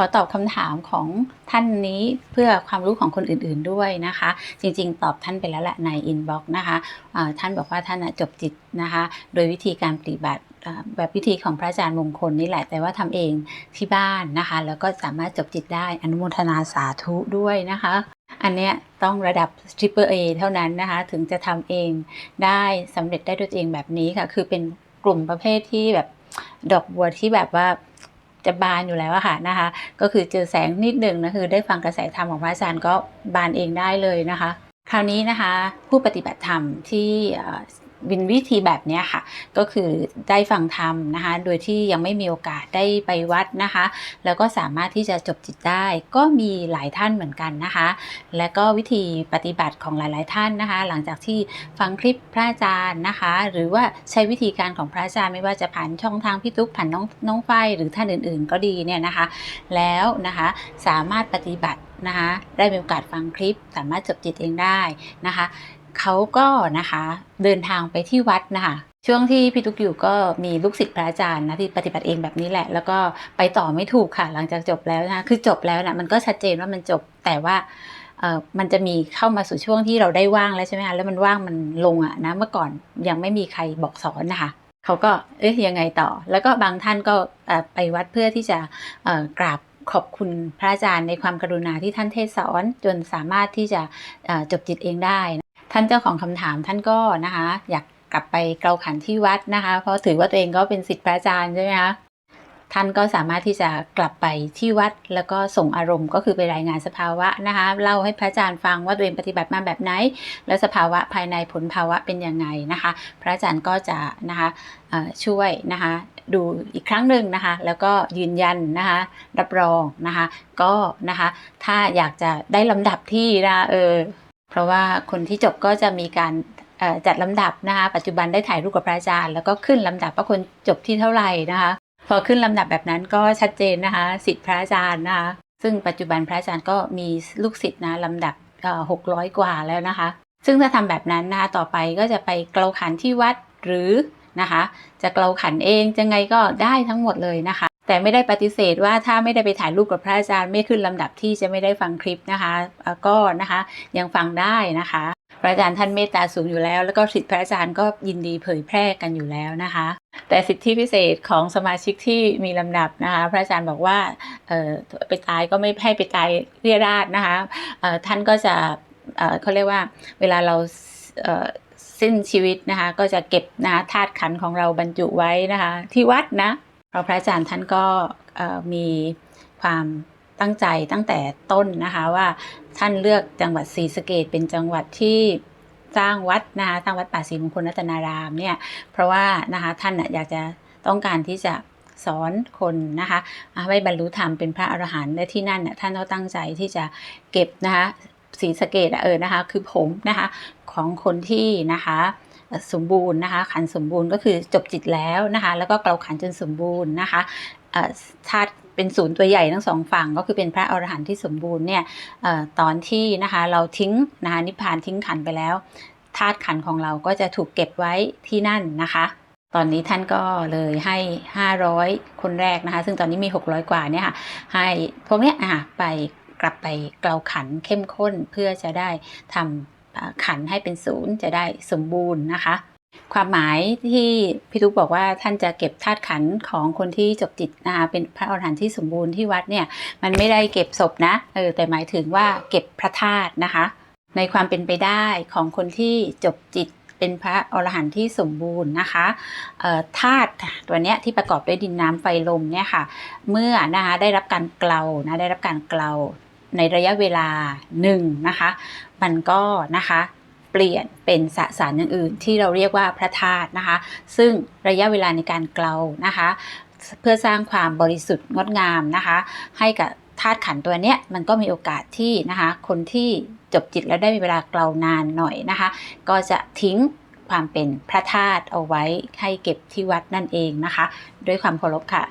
ขอตอบคำถามของท่านนี้เพื่อความรู้ของคนอื่นๆด้วยนะคะ จริงๆ ตอบท่านไปแล้วแหละในอินบ็อกซ์นะคะอ่าท่านบอกว่าท่านจบจิตนะคะ โดยวิธีการปฏิบัติแบบวิธีของพระอาจารย์มงคลนี่แหละ แต่ว่าทำเองที่บ้านนะคะ แล้วก็สามารถจบจิตได้อนุโมทนาสาธุด้วยนะคะ อันเนี้ยต้องระดับ Triple A เท่านั้นนะคะ ถึงจะทำเองได้สำเร็จได้ด้วยตัวเองแบบนี้ค่ะ คือเป็นกลุ่มประเภทที่แบบดอกบัวที่แบบว่า จะบานอยู่แล้วอะค่ะนะคะ ก็คือเจอแสงนิดหนึ่งนะคือได้ฟังกระแสธรรมของพระอาจารย์ก็บานเองได้เลยนะคะ คราวนี้นะคะผู้ปฏิบัติธรรมที่ วินวิธีแบบนี้ค่ะ ก็คือได้ฟังธรรมนะคะ โดยที่ยังไม่มีโอกาสได้ไปวัดนะคะ แล้วก็สามารถที่จะจบจิตได้ ก็มีหลายท่านเหมือนกันนะคะ และก็วิธีปฏิบัติของหลาย ๆ ท่านนะคะ หลังจากที่ฟังคลิปพระอาจารย์นะคะ หรือว่าใช้วิธีการของพระอาจารย์ไม่ว่าจะผ่านช่องทางพี่ตุ๊กผ่านน้องน้องไฟหรือท่านอื่น ๆ ก็ดีเนี่ยนะคะ แล้วนะคะสามารถปฏิบัตินะคะ ได้มีโอกาสฟังคลิป สามารถจบจิตเองได้นะคะ เขาก็นะคะเดินทางไปที่วัดนะคะช่วงที่พี่ตุ๊กอยู่ก็มีลูกศิษย์พระอาจารย์นะที่ปฏิบัติเองแบบนี้แหละ แล้วก็ไปต่อไม่ถูกค่ะ หลังจากจบแล้วนะคือจบแล้วนะมันก็ชัดเจนว่ามันจบแต่ว่ามันจะมีเข้ามาสู่ช่วงที่เราได้ว่างแล้วใช่ไหมคะแล้วมันว่างมันลงอะนะเมื่อก่อนยังไม่มีใครบอกสอนนะคะเขาก็เอ๊ะยังไงต่อ แล้วก็บางท่านก็ไปวัดเพื่อที่จะกราบขอบคุณพระอาจารย์ในความกรุณาที่ท่านเทศสอนจนสามารถที่จะจบจิตเองได้นะ ท่านเจ้าของคำถามท่านก็นะคะ อยากกลับไปเกลาขันที่วัดนะคะ เพราะถือว่าตัวเองก็เป็นศิษย์พระอาจารย์ใช่ไหมคะท่านก็สามารถที่จะกลับไปที่วัด แล้วก็ส่งอารมณ์ก็คือไปรายงานสภาวะนะคะเล่าให้พระอาจารย์ฟังว่าตัวเองปฏิบัติมาแบบไหน แล้วสภาวะภายในผลภาวะเป็นยังไงนะคะ พระอาจารย์ก็จะนะคะช่วยนะคะดูอีกครั้งหนึ่งนะคะ แล้วก็ยืนยันนะคะรับรองนะคะ ก็นะคะถ้าอยากจะได้ลำดับที่นะเออ เพราะว่าคนที่จบก็จะมีการจัดลำดับนะคะ ปัจจุบันได้ถ่ายรูปกับพระอาจารย์ แล้วก็ขึ้นลำดับว่าคนจบที่เท่าไหร่นะคะ พอขึ้นลำดับแบบนั้นก็ชัดเจนนะคะสิทธิ์พระอาจารย์นะคะ ซึ่งปัจจุบันพระอาจารย์ก็มีลูกศิษย์นะลำดับหกร้อยกว่าแล้วนะคะ ซึ่งถ้าทำแบบนั้นนะคะต่อไปก็จะไปเกลาขันที่วัดหรือนะคะ จะเกลาขันเองจะไงก็ได้ทั้งหมดเลยนะคะ แต่ไม่ได้ปฏิเสธว่าถ้าไม่ได้ไปถ่ายรูปกับพระอาจารย์ไม่ขึ้นลำดับที่จะไม่ได้ฟังคลิปนะคะ ก็นะคะยังฟังได้นะคะ พระอาจารย์ท่านเมตตาสูงอยู่แล้ว แล้วก็สิทธิพระอาจารย์ก็ยินดีเผยแพร่กันอยู่แล้วนะคะ แต่สิทธิพิเศษของสมาชิกที่มีลำดับนะคะ พระอาจารย์บอกว่าเออไปตายก็ไม่ให้ไปตายเรียราดนะคะท่านก็จะเขาเรียกว่าเวลาเราเสิ้นชีวิตนะคะ ก็จะเก็บนะคะธาตุขันของเราบรรจุไว้นะคะ ที่วัดนะ เพราะพระอาจารย์ท่านก็มีความตั้งใจตั้งแต่ต้นนะคะว่าท่านเลือกจังหวัดศรีสะเกดเป็นจังหวัดที่สร้างวัดนะคะสร้างวัดป่าศรีมงคลรัตนารามเนี่ยเพราะว่านะคะท่านอยากจะต้องการที่จะสอนคนนะคะให้บรรลุธรรมเป็นพระอรหันต์และที่นั่นน่ะท่านก็ตั้งใจที่จะเก็บนะคะศรีสะเกดเออนะคะคือผมนะคะของคนที่นะคะ สมบูรณ์นะคะขันสมบูรณ์ก็คือจบจิตแล้วนะคะแล้วก็เกลาขันจนสมบูรณ์นะคะธาตุเป็นศูนย์ตัวใหญ่ทั้งสองฝั่งก็คือเป็นพระอรหันต์ที่สมบูรณ์เนี่ยอตอนที่นะคะเราทิ้งนะคะนิพพานทิ้งขันไปแล้วธาตุขันของเราก็จะถูกเก็บไว้ที่นั่นนะคะตอนนี้ท่านก็เลยให้ 500 คนแรกนะคะ ซึ่งตอนนี้มี 600 กว่าเนี่ยค่ะ ให้พวกเนี้ยอะไปกลับไปเกลาขันเข้มข้นเพื่อจะได้ทำอ่า ขันให้เป็นศูนย์จะได้สมบูรณ์นะคะ ความหมายที่พี่ทุกบอกว่าท่านจะเก็บธาตุขันของคนที่จบจิตนะคะเป็นพระอรหันต์ที่สมบูรณ์ที่วัดเนี่ยมันไม่ได้เก็บศพนะเออแต่หมายถึงว่าเก็บพระธาตุนะคะ ในความเป็นไปได้ของคนที่จบจิตเป็นพระอรหันต์ที่สมบูรณ์นะคะธาตุตัวเนี้ยที่ประกอบด้วยดินน้ำไฟลมเนี่ยค่ะ เมื่อนะคะได้รับการเกลานะได้รับการเกลา ในระยะเวลาหนึ่งนะคะ มันก็นะคะเปลี่ยนเป็นสสารอย่างอื่น ที่เราเรียกว่าพระธาตุนะคะ ซึ่งระยะเวลาในการเกลานะคะ เพื่อสร้างความบริสุทธิ์งดงามนะคะ ให้กับธาตุขันตัวเนี้ยมันก็มีโอกาสที่นะคะ คนที่จบจิตแล้วได้มีเวลาเกลานานหน่อยนะคะ ก็จะทิ้งความเป็นพระธาตุเอาไว้ให้เก็บที่วัดนั่นเองนะคะ ด้วยความเคารพค่ะ